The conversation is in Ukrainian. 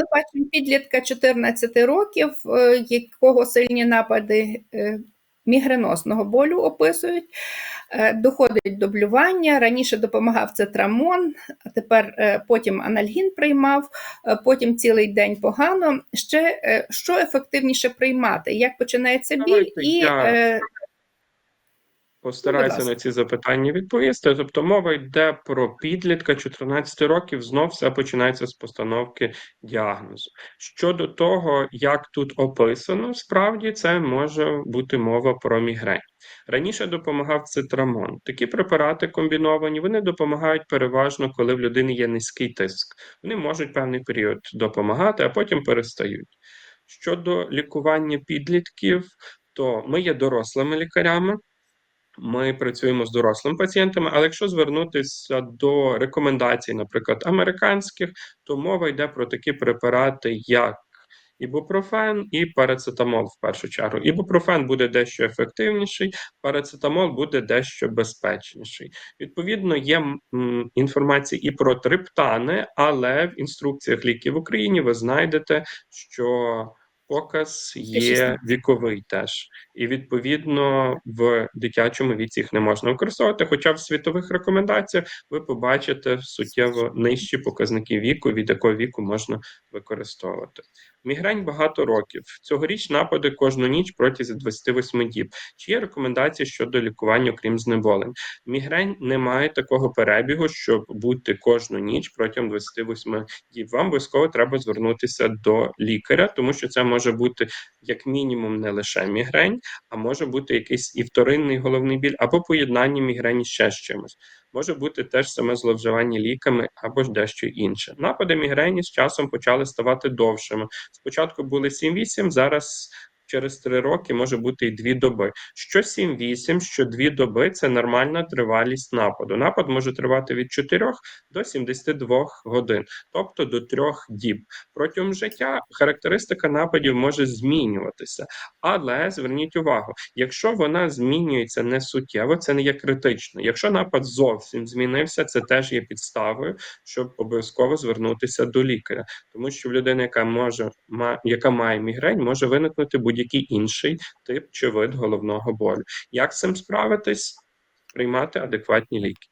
ми бачимо підлітка 14 років, е, якого сильні напади е, мігренозного болю описують. Е, Доходить до блювання. Раніше допомагав цитрамон, а тепер потім анальгін приймав, потім цілий день погано. Ще що ефективніше приймати? Як починається біль? Давайте І я Постараюся на ці запитання відповісти. Тобто мова йде про підлітка 14 років, знов все починається з постановки діагнозу. Щодо того, як тут описано, справді це може бути мова про мігрень. Раніше допомагав цитрамон. Такі препарати комбіновані, вони допомагають переважно, коли в людини є низький тиск. Вони можуть певний період допомагати, а потім перестають. Щодо лікування підлітків, то ми є дорослими лікарями. Ми працюємо з дорослими пацієнтами, але якщо звернутися до рекомендацій, наприклад, американських, то мова йде про такі препарати, як ібупрофен і парацетамол в першу чергу. Ібупрофен буде дещо ефективніший, парацетамол буде дещо безпечніший. Відповідно, є інформація і про триптани, але в інструкціях ліків в Україні ви знайдете, що показ є віковий теж. І відповідно в дитячому віці їх не можна використовувати. Хоча в світових рекомендаціях ви побачите суттєво нижчі показники віку, від якого віку можна використовувати. Мігрень багато років. Цьогоріч напади кожну ніч протягом 28 діб. Чи є рекомендації щодо лікування, окрім знеболень? Мігрень не має такого перебігу, щоб бути кожну ніч протягом 28 діб. Вам обов'язково треба звернутися до лікаря, тому що це може бути як мінімум не лише мігрень, а може бути якийсь і вторинний головний біль, або поєднання мігрені ще з чимось. Може бути теж саме зловживання ліками або ж дещо інше. Напади мігрені з часом почали ставати довшими. Спочатку були 7-8, зараз через 3 роки може бути і 2 доби. Що 7-8, що 2 доби це нормальна тривалість нападу. Напад може тривати від 4 до 72 годин, тобто до 3 діб. Протягом життя характеристика нападів може змінюватися, але зверніть увагу, якщо вона змінюється не суттєво, це не є критично. Якщо напад зовсім змінився, це теж є підставою, щоб обов'язково звернутися до лікаря, тому що в людини, яка може яка має мігрень, може виникнути будь-який інший тип чи вид головного болю. Як цим справитись? Приймати адекватні ліки.